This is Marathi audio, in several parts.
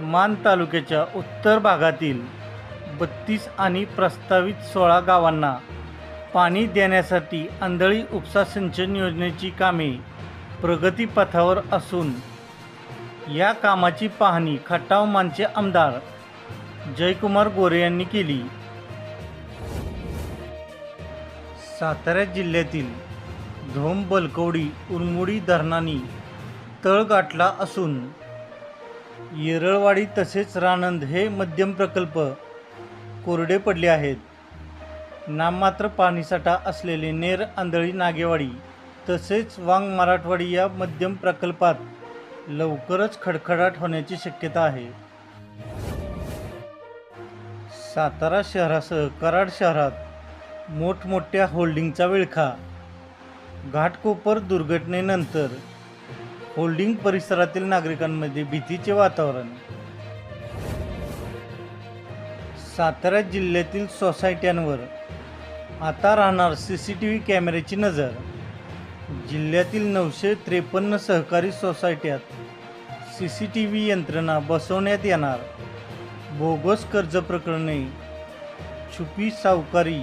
मान तालुक्याच्या उत्तर भागातील बत्तीस आणि प्रस्तावित सोळा गावांना पाणी देण्यासाठी आंधळी उपसा सिंचन योजनेची कामे प्रगतीपथावर असून या कामाची पाहणी खटाव मानचे आमदार जयकुमार गोरे यांनी केली. सातारा जिल्ह्यातील धोम बलकवडी उरमुडी धरणांनी तळ गाठला असून येरळवाडी तसेच रानंद हे मध्यम प्रकल्प कोरडे पडले आहेत. नाममात्र पाणीसाठा असलेले नेर आंधळी नागेवाडी तसेच वांग मराठवाडी या मध्यम प्रकल्पात लवकरच खडखडाट होण्याची शक्यता आहे. सातारा शहरासह कराड शहरात मोठमोठ्या होल्डिंगचा विळखा घाटकोपर दुर्घटनेनंतर होल्डिंग परिसरातील नागरिकांमध्ये भीतीचे वातावरण. सातारा जिल्ह्यातील सोसायट्यांवर आता राहणार सी सी टी व्ही कॅमेऱ्याची नजर. जिल्ह्यातील नऊशे त्रेपन्न सहकारी सोसायट्यात सी सी टी व्ही यंत्रणा बसवण्यात येणार. बोगस कर्ज प्रकरणे छुपी सावकारी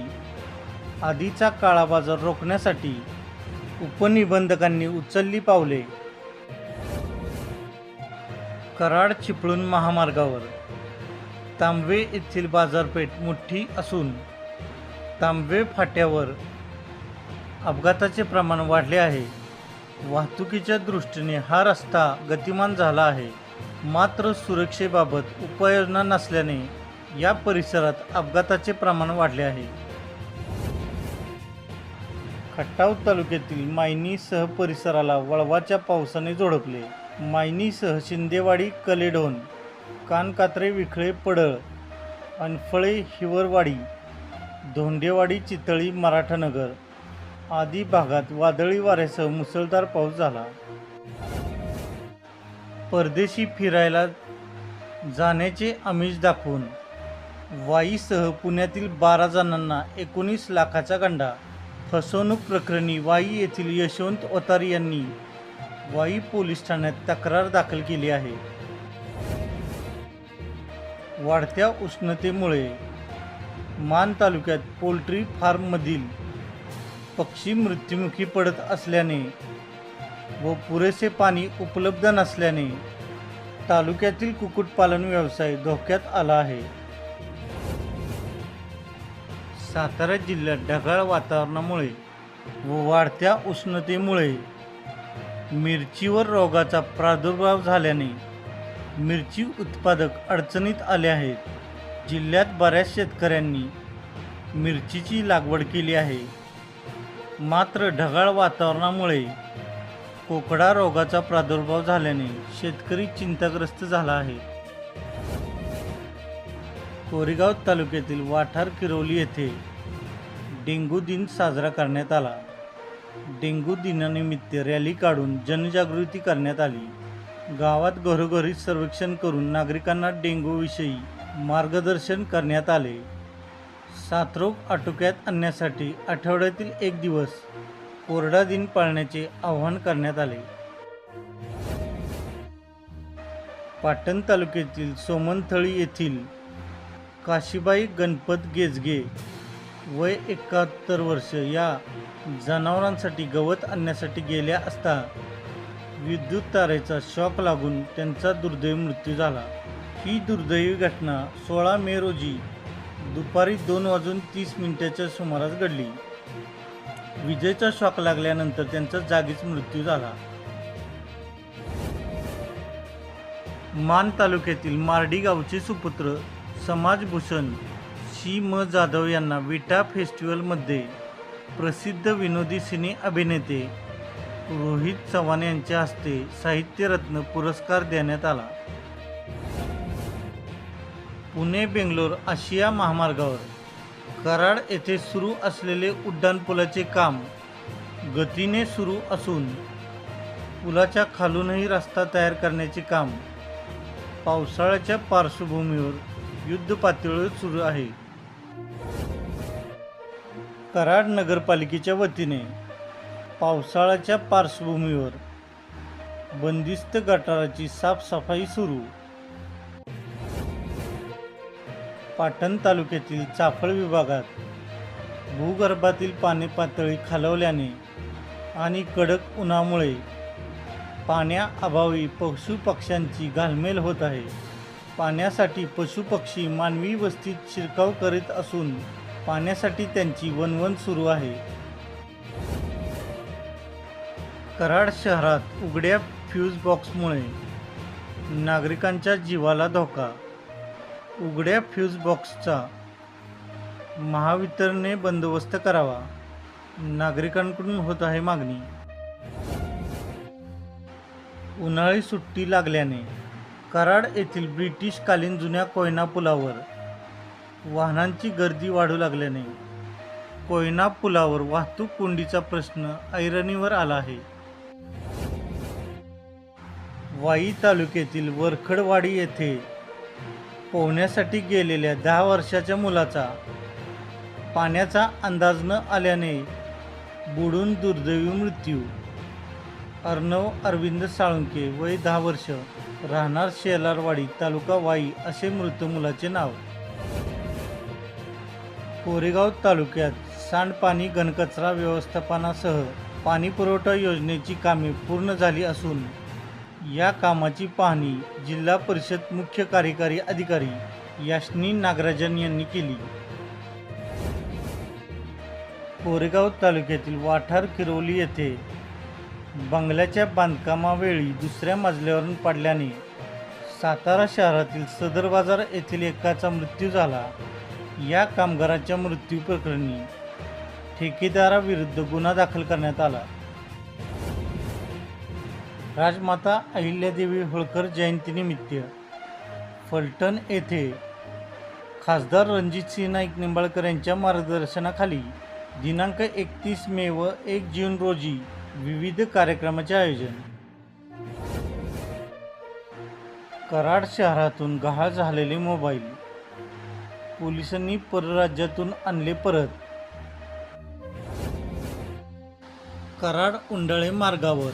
आधीचा काळाबाजार रोखण्यासाठी उपनिबंधकांनी उचलली पावले. कराड चिपळूण महामार्गावर. तांबवे येथील बाजारपेठ मोठी असून तांबवे फाट्यावर अपघाताचे प्रमाण वाढले आहे. वाहतुकीच्या दृष्टीने हा रस्ता गतिमान झाला आहे. मात्र सुरक्षेबाबत उपाययोजना नसल्याने या परिसरात अपघाताचे प्रमाण वाढले आहे. खटाव तालुक्यातील मायनीसह परिसराला वळवाच्या पावसाने झोडपले. मायनीसह शिंदेवाडी कलेडोन कानकात्रे विखळे पडळ अनफळे हिवरवाडी धोंडेवाडी चितळी मराठानगर आदी भागात वादळी वाऱ्यासह मुसळधार पाऊस झाला. परदेशी फिरायला जाण्याचे आमिष दाखवून वाईसह पुण्यातील बारा जणांना एकोणीस लाखाचा गंडा. फसवणूक प्रकरणी वाई येथील यशवंत ओतारी यांनी वाई पोलीस ठाण्यात तक्रार दाखल केली आहे. वाढत्या उष्णतेमुळे मान तालुक्यात पोल्ट्री फार्ममधील पक्षी मृत्युमुखी पडत असल्याने व पुरेसे पाणी उपलब्ध नसल्याने तालुक्यातील कुक्कुटपालन व्यवसाय धोक्यात आला आहे. सातारा जिल्ह्यात ढगाळ वातावरणामुळे व वाढत्या उष्णतेमुळे मिरचीवर रोगाचा प्रादुर्भाव झाल्याने मिरची उत्पादक अडचणीत आले आहेत. जिल्ह्यात बऱ्याच शेतकऱ्यांनी मिरचीची लागवड केली आहे. मात्र ढगाळ वातावरणामुळे कोकडा रोगाचा प्रादुर्भाव झाल्याने शेतकरी चिंताग्रस्त झाला आहे. कोरेगाव तालुक्यातील वाठार किरोली येथे डेंगू दिन साजरा करण्यात आला. डेंग्यू दिनानिमित्त रॅली काढून जनजागृती करण्यात आली. गावात घरोघरी सर्वेक्षण करून नागरिकांना डेंग्यूविषयी मार्गदर्शन करण्यात आले. साथरोग आटोक्यात आणण्यासाठी आठवड्यातील एक दिवस कोरडा दिन पाळण्याचे आवाहन करण्यात आले. पाटण तालुक्यातील सोमनथळी येथील काशीबाई गणपत गेजगे वय एकाहत्तर वर्ष या जनावरांसाठी गवत आणण्यासाठी गेल्या असता विद्युत तारेचा शॉक लागून त्यांचा दुर्दैवी मृत्यू झाला. ही दुर्दैवी घटना सोळा मे रोजी दुपारी दोन वाजून तीस मिनिटाच्या सुमारास घडली. विजेचा शॉक लागल्यानंतर त्यांचा जागीच मृत्यू झाला. मान तालुक्यातील मार्डी गावचे सुपुत्र समाजभूषण शी म जाधव यांना विटा फेस्टिवलमध्ये प्रसिद्ध विनोदी सिने अभिनेते रोहित चव्हाण यांच्या हस्ते साहित्यरत्न पुरस्कार देण्यात आला. पुणे बेंगलोर आशिया महामार्गावर कराड येथे सुरू असलेले उड्डाणपुलाचे काम गतीने सुरू असून पुलाच्या खालूनही रस्ता तयार करण्याचे काम पावसाळ्याच्या पार्श्वभूमीवर युद्ध पातळीवर सुरू आहे. कराड नगरपालिकेच्या वतीने पावसाळ्याच्या पार्श्वभूमीवर बंदिस्त गटाराची साफसफाई सुरू. पाटण तालुक्यातील चाफळ विभागात भूगर्भातील पाणी पातळी खालवल्याने आणि कडक उन्हामुळे पाण्याअभावी पशुपक्ष्यांची घालमेल होत आहे. पाण्यासाठी पशुपक्षी मानवी वस्तीत शिरकाव करीत असून पाण्यासाठी त्यांची वणवण सुरू आहे. कराड शहरात उघड्या फ्यूज बॉक्समुळे नागरिकांच्या जीवाला धोका. उघड्या फ्यूज बॉक्सचा महावितरणने बंदोबस्त करावा. नागरिकांकडून होत आहे मागणी. उन्हाळी सुट्टी लागल्याने कराड येथील ब्रिटिशकालीन जुन्या कोयना पुलावर वाहनांची गर्दी वाढू लागल्याने कोयना पुलावर वाहतूक कोंडीचा प्रश्न ऐरणीवर आला आहे. वाई तालुक्यातील वरखडवाडी येथे पोहण्यासाठी गेलेल्या दहा वर्षाच्या मुलाचा पाण्याचा अंदाज न आल्याने बुडून दुर्दैवी मृत्यू. अर्णव अरविंद साळुंके वय दहा वर्ष राहणार शेलारवाडी तालुका वाई असे मृत मुलाचे नाव. कोरेगाव तालुक्यात सांडपाणी घनकचरा व्यवस्थापनासह पाणी पुरवठा योजनेची कामे पूर्ण झाली असून या कामाची पाहणी जिल्हा परिषद मुख्य कार्यकारी अधिकारी याश्नी नागराजन यांनी केली. कोरेगाव तालुक्यातील वाठार किरोली येथे बंगल्याच्या बांधकामावेळी दुसऱ्या मजल्यावरून पडल्याने सातारा शहरातील सदर बाजार येथील एकाचा मृत्यू झाला. या कामगाराच्या मृत्यू प्रकरणी ठेकेदाराविरुद्ध गुन्हा दाखल करण्यात आला. राजमाता अहिल्यादेवी होळकर जयंतीनिमित्त फलटण येथे खासदार रणजितसिंह नाईक निंबाळकर यांच्या मार्गदर्शनाखाली दिनांक एकतीस मे व एक जून रोजी विविध कार्यक्रमाचे आयोजन. कराड शहरातून गहाळ झालेले मोबाईल पोलिसांनी परराज्यातून आणले परत. कराड उंडाळे मार्गावर.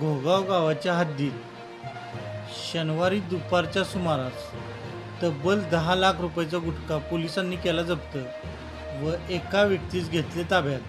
घोगाव गावाच्या हद्दीत शनिवारी दुपारच्या सुमारास तब्बल दहा लाख रुपयाचा गुटखा पोलिसांनी केला जप्त व एका व्यक्तीस घेतले ताब्यात.